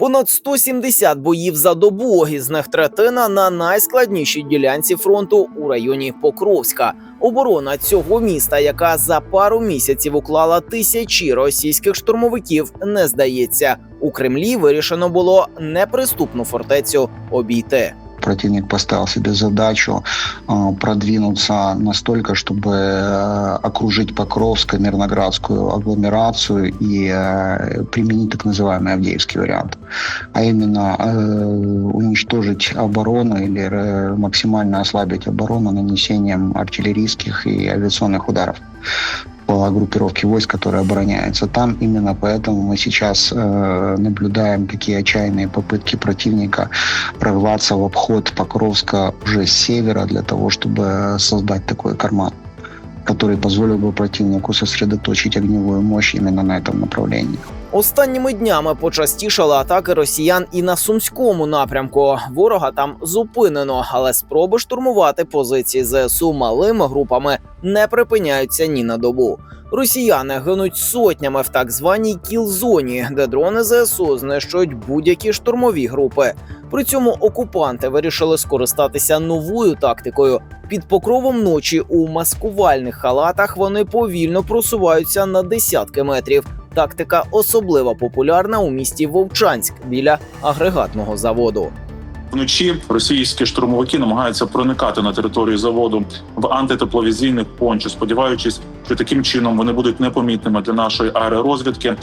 Понад 170 боїв за добу, із них третина на найскладнішій ділянці фронту у районі Покровська. Оборона цього міста, яка за пару місяців уклала тисячі російських штурмовиків, не здається. У Кремлі вирішено було неприступну фортецю обійти. Противник поставил себе задачу э, продвинуться настолько, чтобы э, окружить Покровскую, Мирноградскую агломерацию и э, применить так называемый Авдеевский вариант. А именно уничтожить оборону или максимально ослабить оборону нанесением артиллерийских и авиационных ударов по группировке войск, которая обороняется там. Именно поэтому мы сейчас э, наблюдаем такие отчаянные попытки противника прорваться в обход Покровска уже с севера для того, чтобы создать такой карман, который позволил бы противнику сосредоточить огневую мощь именно на этом направлении. Останніми днями почастішали атаки росіян і на сумському напрямку. Ворога там зупинено, але спроби штурмувати позиції ЗСУ малими групами не припиняються ні на добу. Росіяни гинуть сотнями в так званій кіл-зоні, де дрони ЗСУ знищують будь-які штурмові групи. При цьому окупанти вирішили скористатися новою тактикою. Під покровом ночі у маскувальних халатах вони повільно просуваються на десятки метрів. Тактика особливо популярна у місті Вовчанськ біля агрегатного заводу. Вночі російські штурмовики намагаються проникати на територію заводу в антитепловізійних пончо, сподіваючись, що таким чином вони будуть непомітними для нашої аеророзвідки.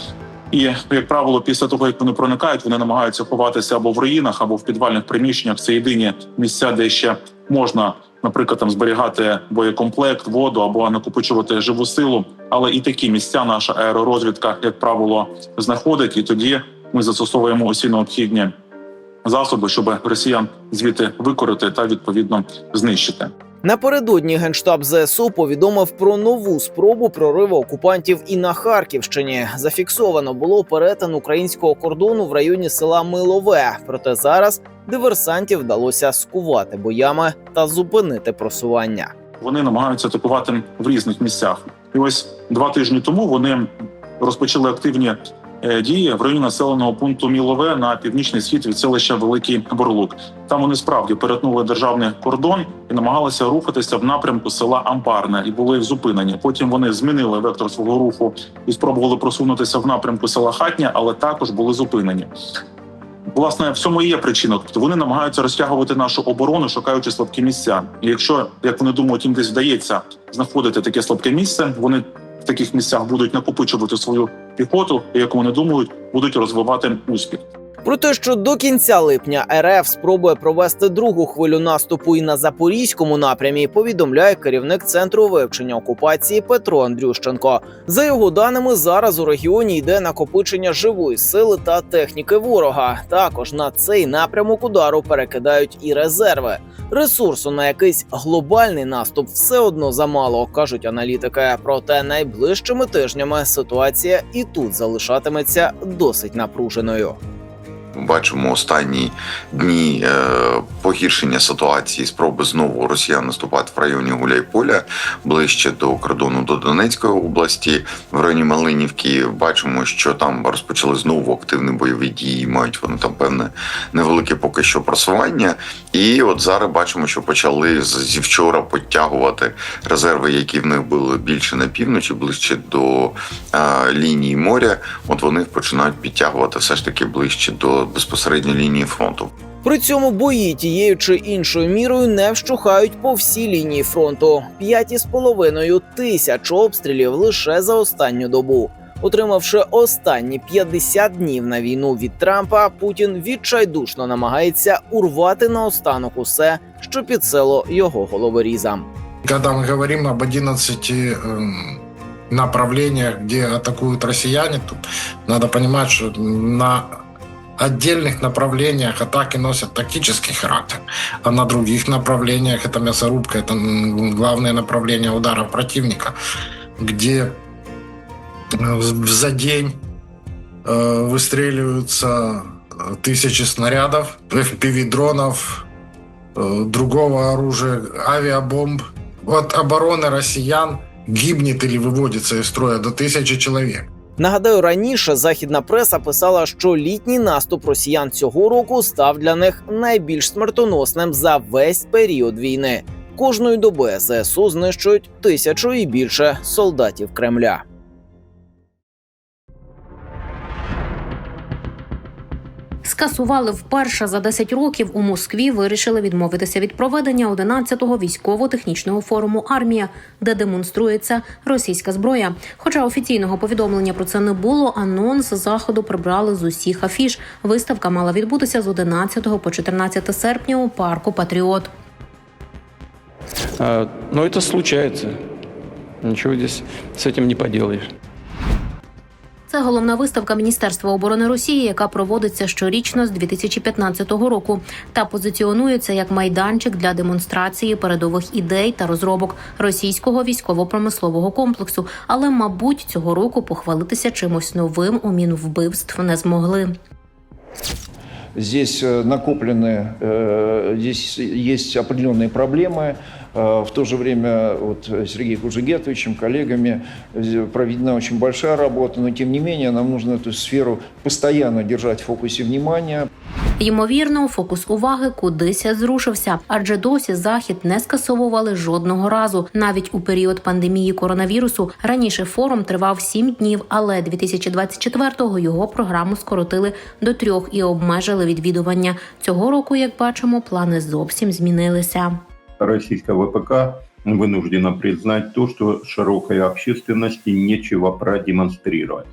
І як правило, після того як вони проникають, вони намагаються ховатися або в руїнах, або в підвальних приміщеннях. Це єдині місця, де ще можна, наприклад, там зберігати боєкомплект, воду або накопичувати живу силу. Але і такі місця наша аеророзвідка, як правило, знаходить, і тоді ми застосовуємо усі необхідні засоби, щоб росіян звідти викорити та відповідно знищити. Напередодні генштаб ЗСУ повідомив про нову спробу прориву окупантів і на Харківщині. Зафіксовано було перетин українського кордону в районі села Милове. Проте зараз диверсантів вдалося скувати боями та зупинити просування. Вони намагаються атакувати в різних місцях. І ось два тижні тому вони розпочали активні дії в районі населеного пункту Мілове на північний схід від селища Великий Борлук. Там вони справді перетнули державний кордон і намагалися рухатися в напрямку села Ампарне і були зупинені. Потім вони змінили вектор свого руху і спробували просунутися в напрямку села Хатня, але також були зупинені. Власне, в цьому і є причина. Тобто вони намагаються розтягувати нашу оборону, шукаючи слабкі місця. І якщо, як вони думають, їм десь вдається знаходити таке слабке місце, вони в таких місцях будуть накопичувати свою піхоту, яку як вони думають, будуть розвивати успіх. Про те, що до кінця липня РФ спробує провести другу хвилю наступу і на запорізькому напрямі, повідомляє керівник центру вивчення окупації Петро Андрющенко. За його даними, зараз у регіоні йде накопичення живої сили та техніки ворога. Також на цей напрямок удару перекидають і резерви. Ресурсу на якийсь глобальний наступ все одно замало, кажуть аналітики. Проте найближчими тижнями ситуація і тут залишатиметься досить напруженою. Бачимо останні дні е, погіршення ситуації, спроби знову росіян наступати в районі Гуляйполя ближче до кордону до Донецької області. В районі Малинівки бачимо, що там розпочали знову активні бойові дії. Мають вони там певне невелике поки що просування. І от зараз бачимо, що почали зі вчора підтягувати резерви, які в них були більше на півночі, ближче до е, лінії моря. От вони починають підтягувати все ж таки ближче до безпосередньо лінії фронту. При цьому бої тією чи іншою мірою не вщухають по всій лінії фронту. П'ять із половиною тисяч обстрілів лише за останню добу. Отримавши останні 50 днів на війну від Трампа, Путін відчайдушно намагається урвати наостанок усе, що під село його головорізам. Когда мы говорим об 11 эм, направлениях, где атакуют россияне, тут надо понимать, что на отдельных направлениях атаки носят тактический характер, а на других направлениях это мясорубка, это главное направление удара противника, где э, за день э, выстреливаются э, тысячи снарядов, FPV-дронов, другого оружия, авиабомб. От обороны россиян гибнет или выводится из строя до тысячи человек. Нагадаю, раніше західна преса писала, що літній наступ росіян цього року став для них найбільш смертоносним за весь період війни. Кожної доби ЗСУ знищують тисячу і більше солдатів Кремля. Скасували вперше за 10 років у Москві. Вирішили відмовитися від проведення 11-го військово-технічного форуму Армія, де демонструється російська зброя. Хоча офіційного повідомлення про це не було, анонс заходу прибрали з усіх афіш. Виставка мала відбутися з 11 по 14 серпня у парку Патріот. А, Но это случается. Ничего здесь с этим не поделаешь. Це головна виставка Міністерства оборони Росії, яка проводиться щорічно з 2015 року та позиціонується як майданчик для демонстрації передових ідей та розробок російського військово-промислового комплексу. Але, мабуть, цього року похвалитися чимось новим у мінвбивств не змогли. Здесь э, накоплены, э, здесь есть определенные проблемы. Э, В то же время вот Сергеем Кужегетовичем, коллегами э, проведена очень большая работа, но тем не менее нам нужно эту сферу постоянно держать в фокусе внимания. Ймовірно, фокус уваги кудись зрушився, адже досі захід не скасовували жодного разу, навіть у період пандемії коронавірусу. Раніше форум тривав сім днів, але 2024-го його програму скоротили до трьох і обмежили відвідування. Цього року, як бачимо, плани зовсім змінилися. Российская ВПК вынуждена признать то, что широкой общественности нечего продемонстрировать.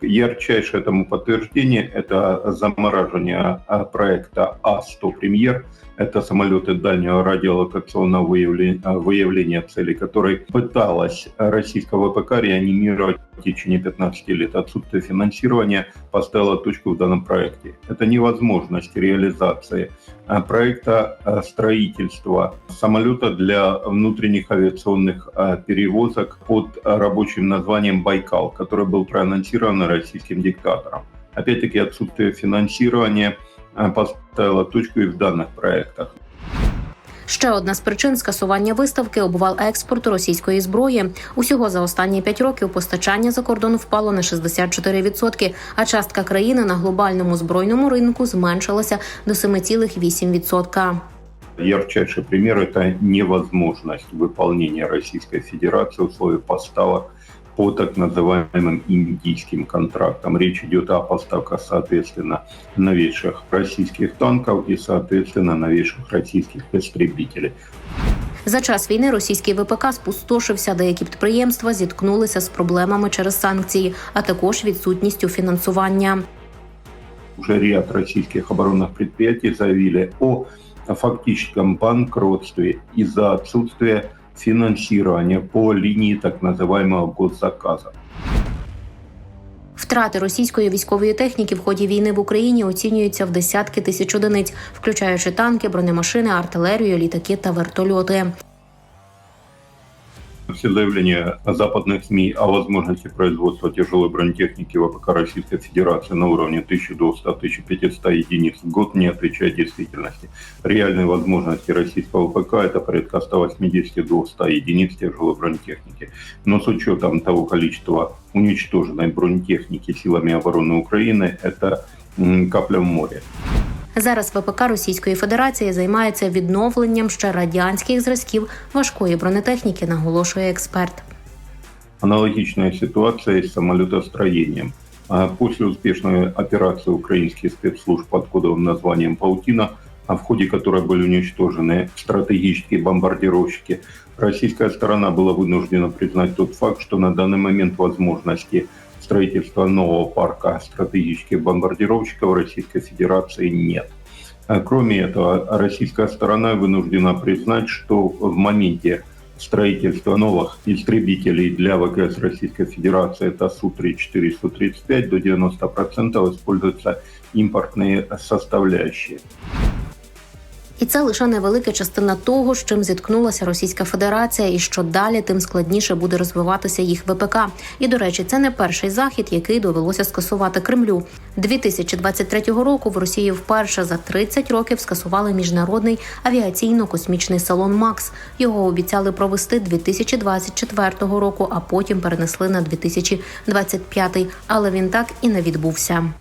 Ярчайшее этому подтверждение – это замораживание а, проекта А-100 «Премьер». Это самолеты дальнего радиолокационного выявления, выявления целей, который пыталась российская ВПК реанимировать в течение 15 лет. Отсутствие финансирования поставило точку в данном проекте. Это невозможность реализации а, проекта а, строительства самолета для внутренних авиационных а, перевозок под а, рабочим названием «Байкал», который был проанонсирован российским диктатором. Опять-таки отсутствие финансирования а, поставило точку и в данных проектах. Ще одна з причин скасування виставки обвал експорту російської зброї. Усього за останні п'ять років постачання за кордон впало на 64%, а частка країни на глобальному збройному ринку зменшилася до 7,8%. Ярчайший пример – это невозможность выполнения Российской Федерации условий поставок по так называемым индийским контрактам. Речь идет о поставках, соответственно, новейших российских танков и, соответственно, новейших российских истребителей. За час війни російський ВПК спустошився. Деякі підприємства зіткнулися з проблемами через санкції, а також відсутністю фінансування. Уже ряд российских оборонных предприятий заявили о фактическом банкротстве из-за отсутствия финансирования по линии так называемого госзаказа. Втрати російської військової техніки в ході війни в Україні оцінюються в десятки тисяч одиниць, включаючи танки, бронемашини, артилерію, літаки та вертольоти. Все заявления западных СМИ о возможности производства тяжелой бронетехники ВПК Российской Федерации на уровне 1200-1500 единиц в год не отвечают действительности. Реальные возможности российского ВПК – это порядка 180-200 единиц тяжелой бронетехники. Но с учетом того количества уничтоженной бронетехники силами обороны Украины, это капля в море. Зараз ВПК Російської Федерації займається відновленням ще радянських зразків важкої бронетехніки, наголошує експерт. Аналогичная ситуация с самолетостроением. А После успешной операции украинских спецслужб под кодовым названием «Паутина», а в ходе которой были уничтожены стратегические бомбардировщики, российская сторона была вынуждена признать тот факт, что на данный момент возможности строительства нового парка стратегических бомбардировщиков Российской Федерации нет. А Кроме этого, российская сторона вынуждена признать, что в моменте строительства новых истребителей для ВКС Российской Федерации, это Су-34, Су-35, до 90% используются импортные составляющие. Це лише невелика частина того, з чим зіткнулася Російська Федерація, і що далі, тим складніше буде розвиватися їх ВПК. І до речі, це не перший захід, який довелося скасувати Кремлю. 2023 року в Росії вперше за 30 років скасували міжнародний авіаційно-космічний салон Макс. Його обіцяли провести 2024 року, а потім перенесли на 2025, але він так і не відбувся.